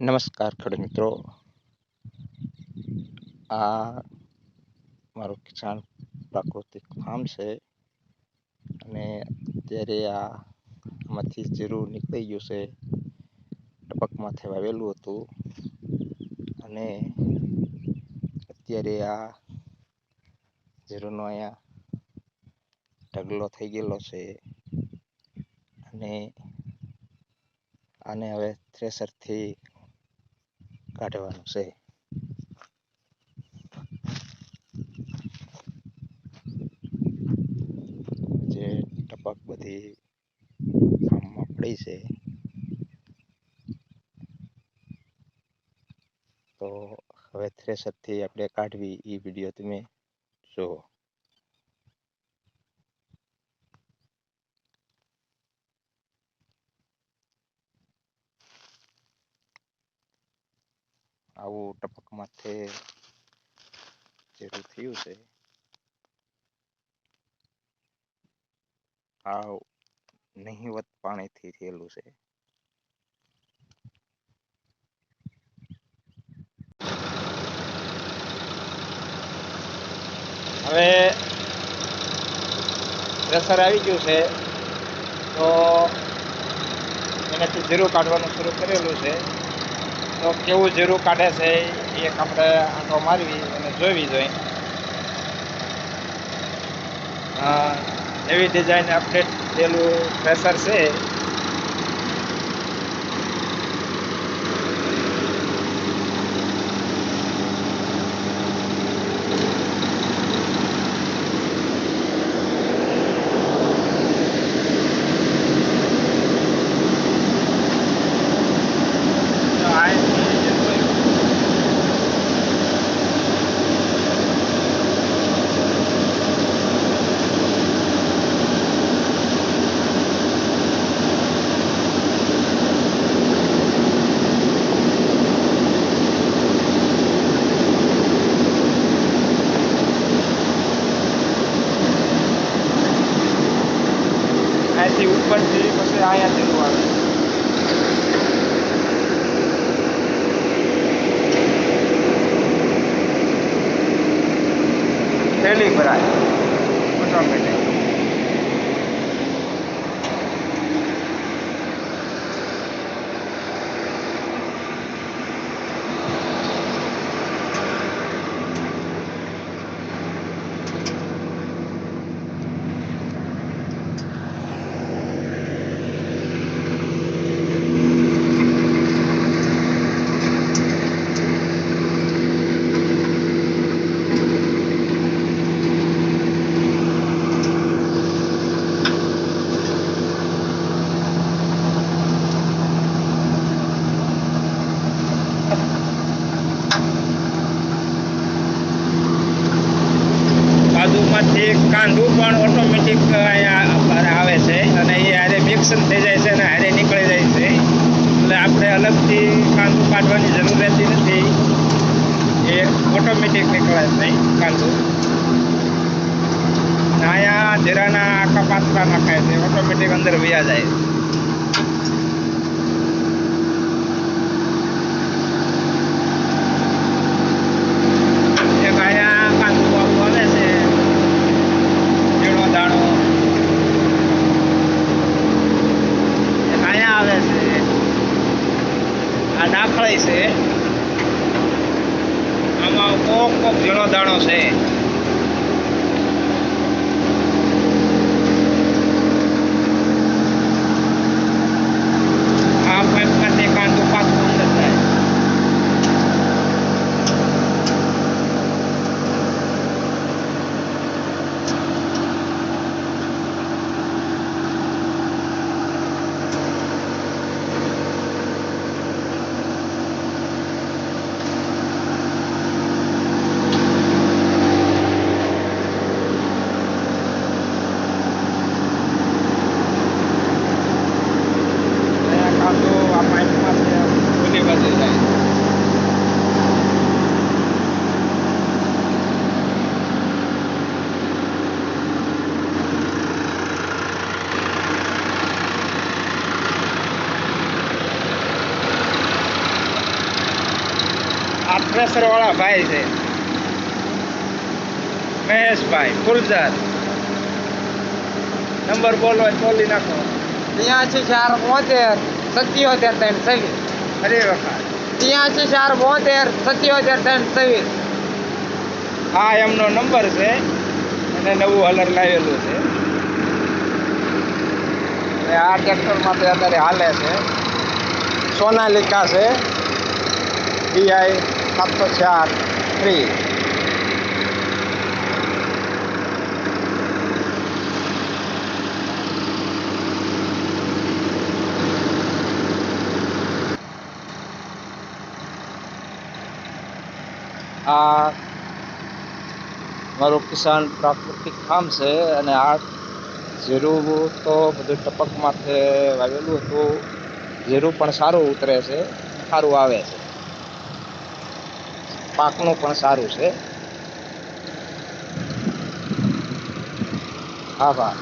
નમસ્કાર ખેડૂત મિત્રો. આ મારું કિસાન પ્રાકૃતિક ફાર્મ છે. અને અત્યારે આ આમાંથી જીરું નીકળી ગયું છે. ટપકમાંથી વાવેલું હતું. અને અત્યારે આ જીરુંનો અહીંયા ઢગલો થઈ ગયેલો છે. અને આને હવે થ્રેસરથી કાઢવાનું છે. જે ટપક બધી કામમાં પડી છે. તો હવે થ્રેસરથી આપણે કાઢવી એ વીડિયો તમે જુઓ. આવું ટપક માથે જેવું થયું છે. આવ નહીવત પાણીથી થયેલું છે. હવે પ્રેશર આવી ગયું છે, તો એનાથી જીરું કાઢવાનું શરૂ કરેલું છે. તો કેવું જીરું કાઢે છે એક આપણે આંટો મારવી અને જોવી જોઈએ. એવી ડિઝાઇન અપડેટ થયેલું પ્રેશર છે તો આ અહીંથી ઉપરથી પછી અહીંયા જવું આવે. થેલી ભરાય ઓટોમેટિક બાજુમાંથી કાંદું પણ ઓટોમેટિક અહીંયા આવે છે અને એ હારે મિક્સ થઈ જાય છે અને હારે નીકળી જાય છે. એટલે આપણે અલગથી કાંદું કાઢવાની જરૂર રહેતી નથી. એ ઓટોમેટિક નીકળે છે કાંદું નાયા જીરાના આખા પાત્રા નાખાય છે ઓટોમેટિક અંદર વ્યા જાય એક અહીંયા કાંદું વાળું આવે છે ઝીણો દાણો એક અહીંયા આવે છે આ નાખળી છે. આમાં કોક કોક ઝીણો દાણો છે આ પાઇપમાંથી કાંદું પાકું અંદર થાય પ્રેશર વાળા ભાઈ છે. મહેશભાઈ ફુલઝર. નંબર બોલો બોલી નાખો. ત્યાંસી ચાર બોતેર સત્યોતેર ત્રણ છવ્વીસ અરે વખત ત્યાંસી ચાર બોતેર સત્યોતેર ત્રણ છવ્વીસ આ એમનો નંબર છે અને નવું હલર લાવેલું છે. આ ટ્રેક્ટરમાં તો અત્યારે હાલે છે. સોનાલિકા છે. ડીઆઈ સાતસો ચાર થ્રી આ મારું કિસાન પ્રાકૃતિક ફાર્મ છે અને આ જીરું તો બધું ટપક માથે વાવેલું હતું. જીરું પણ સારું ઉતરે છે, સારું આવે છે. પાકનું પણ સારું છે. આભાર